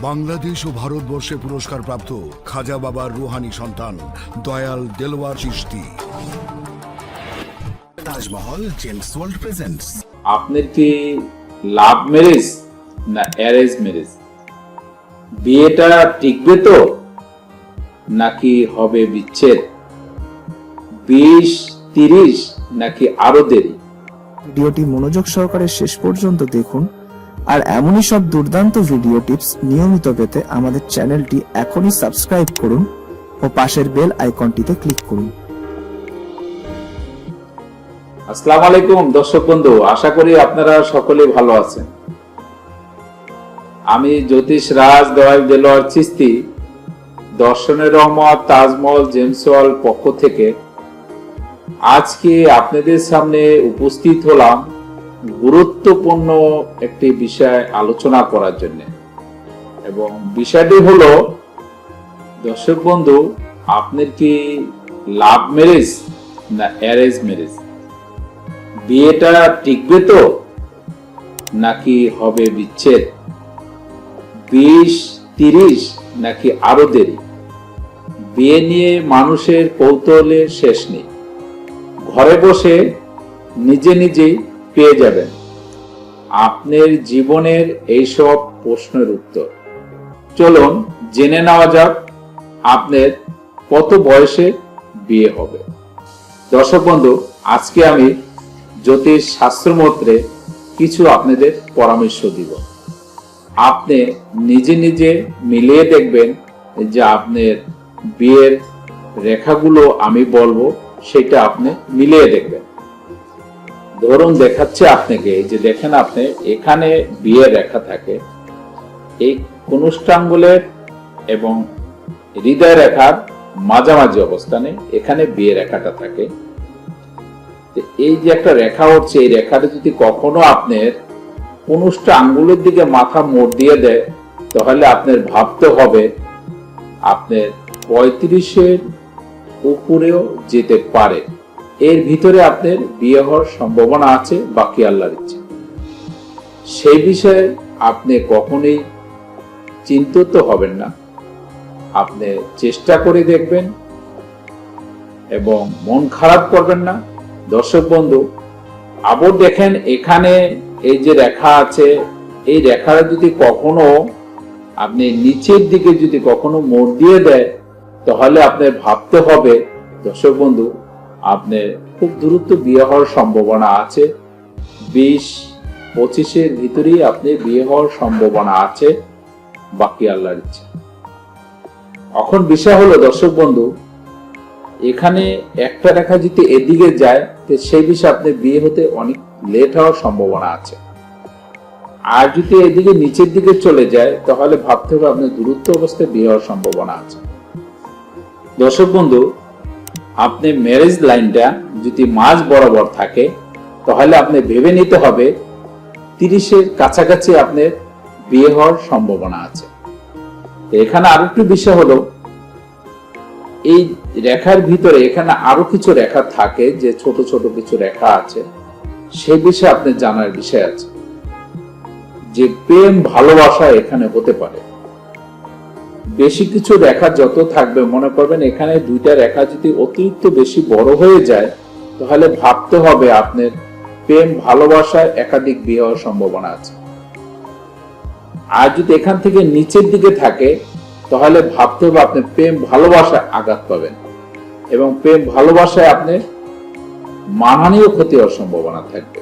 বাংলাদেশ ও ভারতবর্ষে পুরস্কার প্রাপ্ত খাজা বাবার রুহানি সন্তান Dayal Delwar Chishti Taj Mahal gems world presents. আপনার কি লাভ ম্যারেজ না অ্যারেঞ্জ ম্যারেজ? বিয়েটা টিকবে তো? নাকি হবে বিচ্ছেদ? বিশ তিরিশ নাকি আরও দেরি? ভিডিওটি মনোযোগ সহকারে শেষ পর্যন্ত দেখুন। আর এমনই সব দুর্দান্ত ভিডিও টিপস নিয়মিত পেতে আমাদের চ্যানেলটি এখনই সাবস্ক্রাইব করুন ও পাশের বেল আইকনটিতে ক্লিক করুন। আসসালামু আলাইকুম, দর্শক বন্ধু। আশা করি আপনারা সকলে ভালো আছেন। আমি জ্যোতিষ রাজ দয়াল দেলোয়ার চিস্তি দর্শনের রহমত তাজমহল জেমস জেমসওয়াল পক্ষ থেকে। আজকে আপনাদের সামনে উপস্থিত হলাম গুরুত্বপূর্ণ একটি বিষয় আলোচনা করার জন্য। এবং বিষয়টি হলো, দর্শক বন্ধু, আপনার কি লাভ ম্যারেজ না অ্যারেঞ্জ ম্যারেজ বিয়েটা টিকবে তো, নাকি হবে বিচ্ছেদ? বিশ, তিরিশ, নাকি আরও দেরি? বিয়ে নিয়ে মানুষের কৌতূহলের শেষ নেই। ঘরে বসে নিজে নিজেই পেয়ে যাবেন। আপনার জীবনের এইসব প্রশ্নের উত্তর। চলুন জেনে নেওয়া যাক আপনার কত বয়সে বিয়ে হবে। দর্শক বন্ধু, আজকে আমি জ্যোতিষ শাস্ত্রমত্রে কিছু আপনাদের পরামর্শ দিব। আপনি নিজে নিজে মিলিয়ে দেখবেন যে আপনার বিয়ের রেখাগুলো আমি বলব, সেটা আপনি মিলিয়ে দেখবেন। ধরুন দেখাচ্ছে আপনাকে যে দেখেন আপনি, এখানে বিয়ের রেখা থাকে। এই কনুষ্ঠাঙ্গুলের এবং হৃদয় রেখার মাঝামাঝি অবস্থানে এখানে বিয়ে রেখাটা থাকে। এই যে একটা রেখা উঠছে, এই রেখাটা যদি কখনো আপনার কনুষ্ঠ আঙ্গুলের দিকে মাথা মোড় দিয়ে দেয়, তাহলে আপনার ভাবতে হবে আপনার পঁয়ত্রিশের উপরেও যেতে পারে। এর ভিতরে আপনার বিয়ে হওয়ার সম্ভাবনা আছে, বাকি আল্লাহর ইচ্ছে সেই বিষয়ে আপনি কখনোই চিন্তিত হবেন না। আপনি চেষ্টা করে দেখবেন এবং মন খারাপ করবেন না। দর্শক বন্ধু, আবার দেখেন এখানে এই যে রেখা আছে, এই রেখাটা যদি কখনো আপনি নিচের দিকে যদি কখনো মোড় দিয়ে দেয়, তাহলে আপনার ভাবতে হবে, দর্শক বন্ধু আপনার খুব দ্রুত বিয়ে হওয়ার সম্ভাবনা আছে। বিশ, পঁচিশের ভিতরেই আপনি বিয়ে হওয়ার সম্ভাবনা আছে। বাকি আল্লাহর ইচ্ছা। এখন বিষয় হলো, দর্শক বন্ধু, এখানে একটা রেখা যদি এদিকে যায়, তো সেই বিষয়ে আপনার বিয়ে হতে অনেক লেট হওয়ার সম্ভাবনা আছে। আর যদি এদিকে নিচের দিকে চলে যায়, তাহলে ভাবতে হবে আপনার দূরত্ব অবস্থায় বিয়ে হওয়ার সম্ভাবনা আছে। দর্শক বন্ধু আপনি ম্যারেজ লাইনটা যদি মাঝ বরাবর থাকে, তাহলে আপনি ভেবে নিতে হবে তিরিশের কাছাকাছি আপনার বিয়ে হওয়ার সম্ভাবনা আছে। এখানে আরও একটু বিষয় হলো, এই রেখার ভিতরে এখানে আরও কিছু রেখা থাকে যে ছোট ছোট কিছু রেখা আছে, সে বিষয়ে আপনার জানার বিষয় আছে। যে প্রেম ভালোবাসা এখানে হতে পারে। বেশি কিছু রেখা যত থাকবে, মনে করবেন এখানে দুইটা রেখা যদি অতিরিক্ত বেশি বড় হয়ে যায়, তাহলে ভাবতে হবে আপনার প্রেম, ভালোবাসায় একাধিক বিয়ে হওয়ার সম্ভাবনা আছে। আর যদি এখান থেকে নিচের দিকে থাকে, তাহলে ভাবতে হবে আপনি প্রেম, ভালোবাসায় আঘাত পাবেন। এবং প্রেম, ভালোবাসায় আপনি মানহানিও ক্ষতি হওয়ার সম্ভাবনা থাকবে।